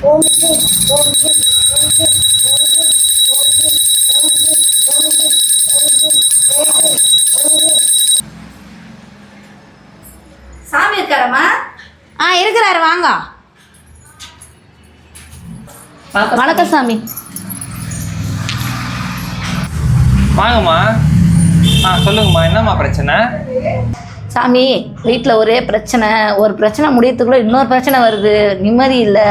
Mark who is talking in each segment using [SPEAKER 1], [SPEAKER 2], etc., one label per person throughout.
[SPEAKER 1] சாமி இருக்காரம்மா?
[SPEAKER 2] ஆ இருக்கிறாரு வாங்க. வணக்கம் சாமி.
[SPEAKER 3] வாங்கம்மா. ஆ சொல்லுங்கம்மா. என்னம்மா பிரச்சனை?
[SPEAKER 1] சாமி வீட்டில் ஒரே பிரச்சனை. ஒரு பிரச்சனை முடியறதுக்குள்ள இன்னொரு பிரச்சனை வருது. நிம்மதி இல்லை.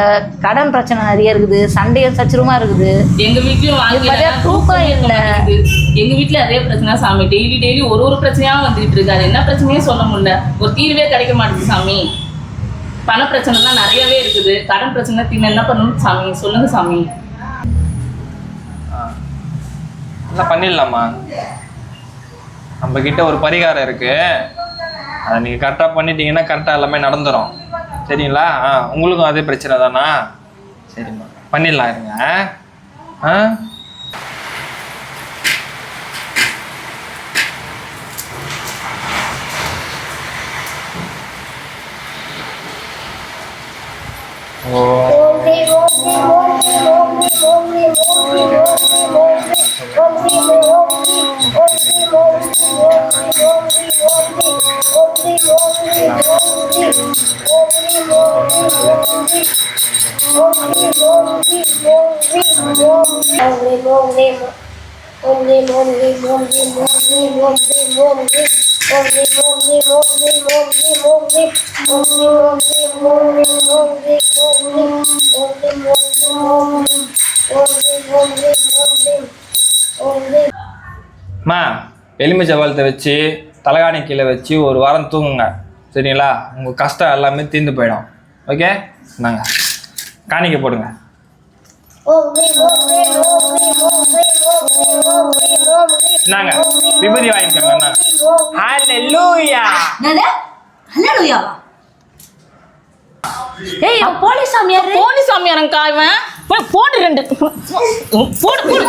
[SPEAKER 1] கடன் பிரச்சனை நிறைய இருக்குது. சண்டையும் சச்சரவுமா இருக்குது.
[SPEAKER 4] எங்க வீட்லயும்
[SPEAKER 1] தூக்கம் இல்ல.
[SPEAKER 4] எங்க வீட்ல அதே பிரச்சனை சாமி. டெய்லி டெய்லி ஒரு ஒரு பிரச்சனையா வந்துகிட்டு இருக்கு. அது என்ன பிரச்சனையும் சொல்ல முடியல. ஒரு தீர்வே கிடைக்க மாட்டேங்குது சாமி. பண பிரச்சனைலாம் நிறையவே இருக்குது. கடன் பிரச்சனை தீர்வு என்ன பண்ணணும் சாமி சொல்லுங்க சாமி.
[SPEAKER 3] எல்லாம் பண்ணிடலாம்மா நம்ம கிட்ட ஒரு பரிகாரம் இருக்கு. அதை நீங்கள் கரெக்டாக பண்ணிட்டீங்கன்னா கரெக்டாக எல்லாமே நடந்துரும். சரிங்களா? ஆ உங்களுக்கும் அதே பிரச்சனை தானா? சரிம்மா. பண்ணிடலாம் இருங்க. ஆ? ஓ. எலுமிச்சை பழத்தை வச்சு தலகாணி கீழே வச்சு ஒரு வாரம் தூங்குங்க. சரிங்களா? உங்கள் கஷ்டம் எல்லாமே தீர்ந்து போயிடும். ஓகே நாங்க காணிக்க போடுங்க. நாங்க விபதி வாங்கிக்கோங்க ஹalleluya
[SPEAKER 1] நானே ஹalleluya ஏய் போலி சாமியார்.
[SPEAKER 4] போலி சாமியாரங்கா இவன்? போடு ரெண்டு. போடு போடு போடு.